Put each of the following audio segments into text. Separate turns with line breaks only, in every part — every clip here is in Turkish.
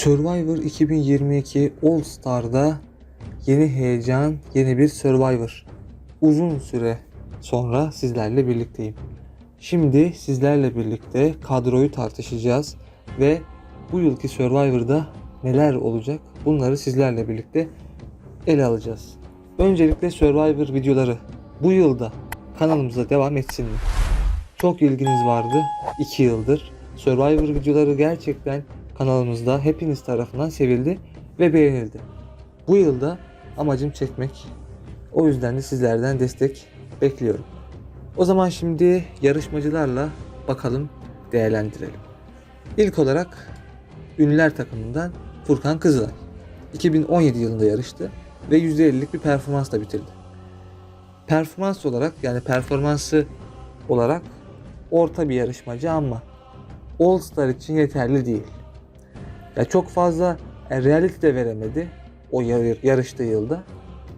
Survivor 2022 All Star'da yeni heyecan, yeni bir Survivor. Uzun süre sonra sizlerle birlikteyim. Şimdi sizlerle birlikte kadroyu tartışacağız ve bu yılki Survivor'da neler olacak bunları sizlerle birlikte ele alacağız. Öncelikle Survivor videoları bu yılda kanalımıza devam etsin mi? Çok ilginiz vardı 2 yıldır. Survivor videoları gerçekten kanalımızda hepiniz tarafından sevildi ve beğenildi. Bu yılda amacım çekmek. O yüzden de sizlerden destek bekliyorum. O zaman şimdi yarışmacılarla bakalım değerlendirelim. İlk olarak ünlüler takımından Furkan Kızılay. 2017 yılında yarıştı ve %50'lik bir performansla bitirdi. Performans olarak yani performansı olarak orta bir yarışmacı ama All Star için yeterli değil. Ya çok fazla e, reality de veremedi o yar- yarıştığı yılda.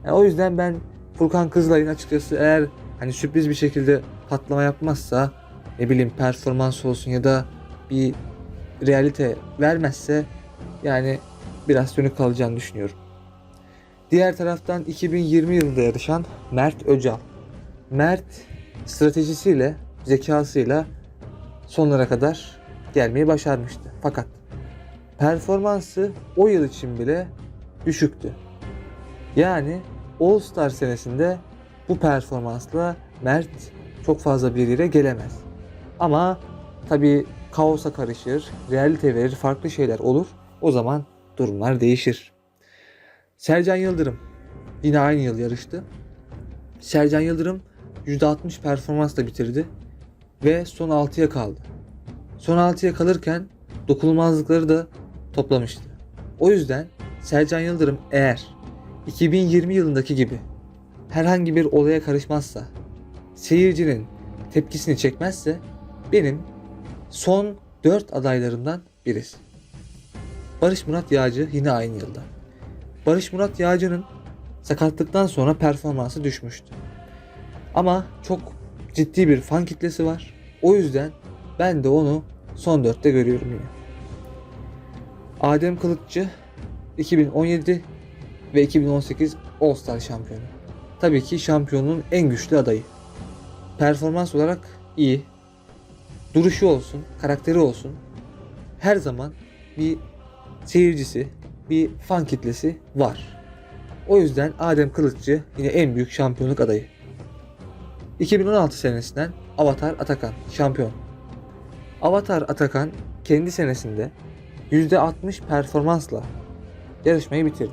Yani o yüzden ben Furkan Kızılay'ın açıkçası eğer hani sürpriz bir şekilde patlama yapmazsa ne bileyim performans olsun ya da bir realite vermezse yani biraz sönük kalacağını düşünüyorum. Diğer taraftan 2020 yılında yarışan Mert Öcal. Mert stratejisiyle, zekasıyla sonlara kadar gelmeyi başarmıştı. Fakat performansı o yıl için bile düşüktü. Yani All Star senesinde bu performansla Mert çok fazla bir yere gelemez. Ama tabii kaosa karışır, realite verir, farklı şeyler olur. O zaman durumlar değişir. Sercan Yıldırım yine aynı yıl yarıştı. Sercan Yıldırım %60 performansla bitirdi ve son 6'ya kaldı. Son 6'ya kalırken dokunulmazlıkları da toplamıştı. O yüzden Sercan Yıldırım eğer 2020 yılındaki gibi herhangi bir olaya karışmazsa, seyircinin tepkisini çekmezse benim son 4 adaylarımdan birisi. Barış Murat Yağcı yine aynı yılda. Barış Murat Yağcı'nın sakatlıktan sonra performansı düşmüştü. Ama çok ciddi bir fan kitlesi var. O yüzden ben de onu son dörtte görüyorum yine. Adem Kılıççı 2017 ve 2018 All Star şampiyonu. Tabii ki şampiyonun en güçlü adayı. Performans olarak iyi. Duruşu olsun, karakteri olsun. Her zaman bir seyircisi, bir fan kitlesi var. O yüzden Adem Kılıççı yine en büyük şampiyonluk adayı. 2016 senesinden Avatar Atakan şampiyon. Avatar Atakan kendi senesinde %60 performansla yarışmayı bitirdi.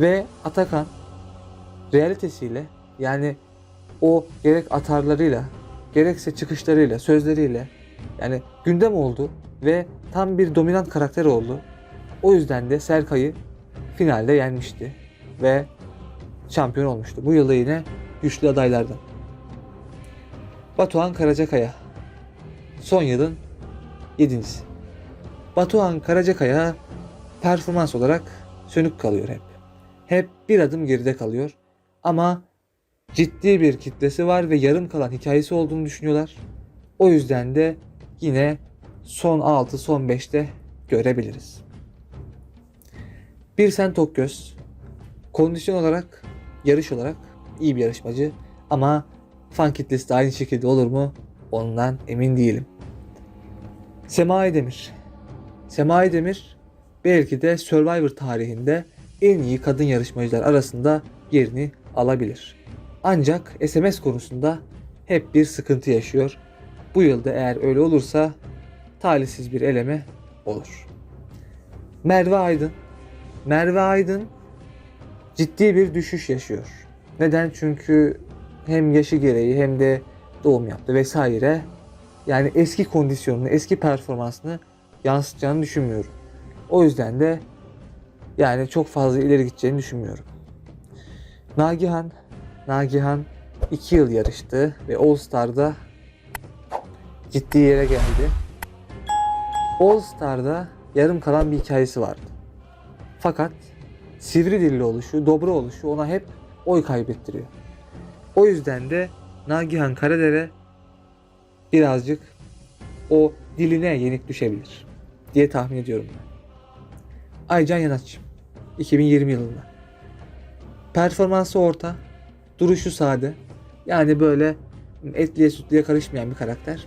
Ve Atakan realitesiyle yani o gerek atarlarıyla gerekse çıkışlarıyla, sözleriyle yani gündem oldu ve tam bir dominant karakter oldu. O yüzden de Serkay'ı finalde yenmişti ve şampiyon olmuştu. Bu yılda yine güçlü adaylardan. Batuhan Karacakaya son yılın yedincisi. Batuhan Karacakaya performans olarak sönük kalıyor hep. Hep bir adım geride kalıyor. Ama ciddi bir kitlesi var ve yarım kalan hikayesi olduğunu düşünüyorlar. O yüzden de yine son 6, son 5'te görebiliriz. Bir sen Tokgöz kondisyon olarak, yarış olarak iyi bir yarışmacı ama fan kitlesi de aynı şekilde olur mu? Ondan emin değilim. Sema Demir. Sema Demir belki de Survivor tarihinde en iyi kadın yarışmacılar arasında yerini alabilir. Ancak SMS konusunda hep bir sıkıntı yaşıyor. Bu yılda eğer öyle olursa talihsiz bir eleme olur. Merve Aydın. Merve Aydın ciddi bir düşüş yaşıyor. Neden? Çünkü hem yaşı gereği hem de doğum yaptı vesaire. Yani eski kondisyonunu, eski performansını yansıtacağını düşünmüyorum. O yüzden de yani çok fazla ileri gideceğini düşünmüyorum. Nagihan, Nagihan 2 yıl yarıştı ve All Star'da ciddi yere geldi. All Star'da yarım kalan bir hikayesi vardı. Fakat sivri dilli oluşu, dobra oluşu ona hep oy kaybettiriyor. O yüzden de Nagihan Karadere birazcık o diline yenik düşebilir diye tahmin ediyorum ben. Aycan Yanaç 2020 yılında. Performansı orta, duruşu sade. Yani böyle etliye sütlüye karışmayan bir karakter.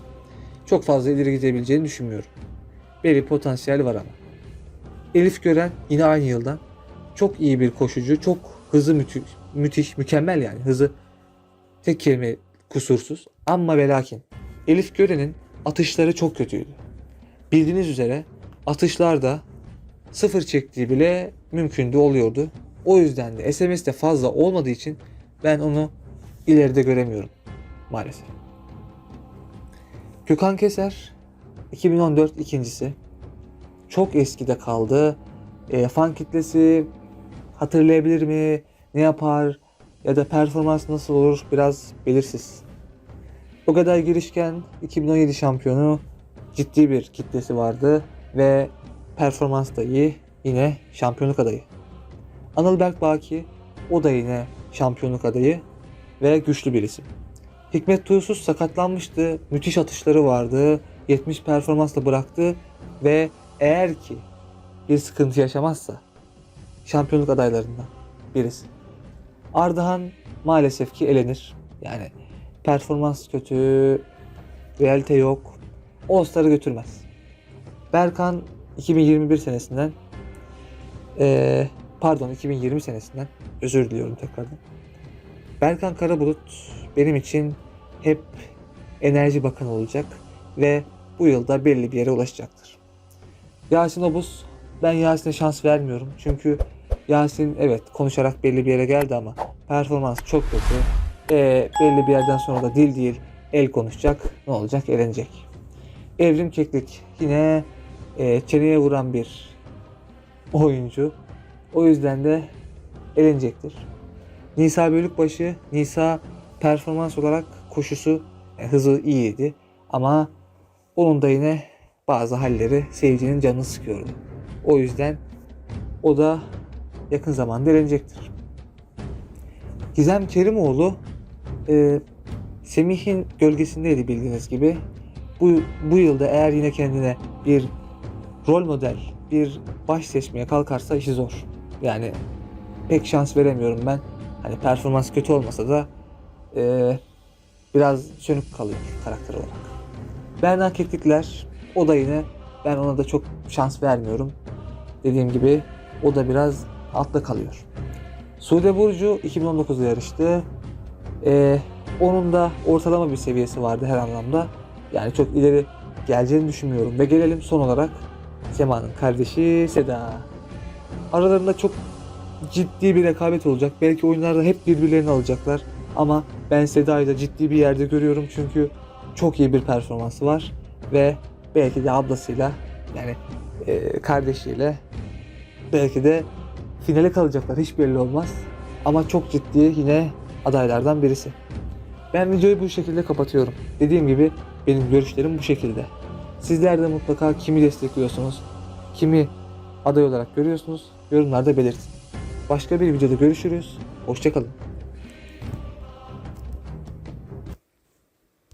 Çok fazla ileri gidebileceğini düşünmüyorum. Belli potansiyel var ama. Elif Gören yine aynı yıldan. Çok iyi bir koşucu. Çok hızı müthiş, müthiş mükemmel yani. Hızı tek kelime kusursuz. Ama ve lakin Elif Gören'in atışları çok kötüydü. Bildiğiniz üzere atışlarda sıfır çektiği bile mümkündü oluyordu. O yüzden de SMS'de fazla olmadığı için ben onu ileride göremiyorum maalesef. Gökhan Keser 2014 ikincisi. Çok eskide kaldı. E, fan kitlesi hatırlayabilir mi? Ne yapar? Ya da performans nasıl olur? Biraz belirsiz. O kadar girişken 2017 şampiyonu ciddi bir kitlesi vardı ve performans da iyi. Yine şampiyonluk adayı. Anıl Berk Baki o da yine şampiyonluk adayı ve güçlü bir isim. Hikmet Tuğsuz sakatlanmıştı. Müthiş atışları vardı. 70 performansla bıraktı ve eğer ki bir sıkıntı yaşamazsa şampiyonluk adaylarından birisi. Ardahan maalesef ki elenir. Yani performans kötü, realite yok. All-Star'ı götürmez. Berkan 2021 senesinden eee, pardon 2020 senesinden özür diliyorum tekrardan. Berkan Karabulut benim için hep enerji bakanı olacak ve bu yılda belli bir yere ulaşacaktır. Yasin Obuz ben Yasin'e şans vermiyorum. Çünkü Yasin evet konuşarak belli bir yere geldi ama performans çok kötü. Ee, belli bir yerden sonra da dil değil el konuşacak. Ne olacak? Elenecek. Evrim Keklik yine e, çeneye vuran bir oyuncu. O yüzden de elenecektir. Nisa Bölükbaşı, Nisa performans olarak koşusu, e, hızı iyiydi ama onun da yine bazı halleri seyircinin canını sıkıyordu. O yüzden o da yakın zamanda elenecektir. Gizem Kerimoğlu e, Semih'in gölgesindeydi bildiğiniz gibi. Bu, bu yılda eğer yine kendine bir rol model, bir baş seçmeye kalkarsa işi zor. Yani pek şans veremiyorum ben. Hani performans kötü olmasa da e, biraz sönük kalıyor karakter olarak. Berna Keklikler o da yine ben ona da çok şans vermiyorum. Dediğim gibi o da biraz altta kalıyor. Sude Burcu 2019'da yarıştı. Ee, onun da ortalama bir seviyesi vardı her anlamda. Yani çok ileri geleceğini düşünmüyorum. Ve gelelim son olarak Sema'nın kardeşi Seda. Aralarında çok ciddi bir rekabet olacak. Belki oyunlarda hep birbirlerini alacaklar. Ama ben Seda'yı da ciddi bir yerde görüyorum çünkü çok iyi bir performansı var. Ve belki de ablasıyla yani e, kardeşiyle belki de finale kalacaklar. Hiç belli olmaz. Ama çok ciddi yine adaylardan birisi. Ben videoyu bu şekilde kapatıyorum. Dediğim gibi benim görüşlerim bu şekilde. Sizler de mutlaka kimi destekliyorsunuz, kimi aday olarak görüyorsunuz yorumlarda belirtin. Başka bir videoda görüşürüz. Hoşçakalın.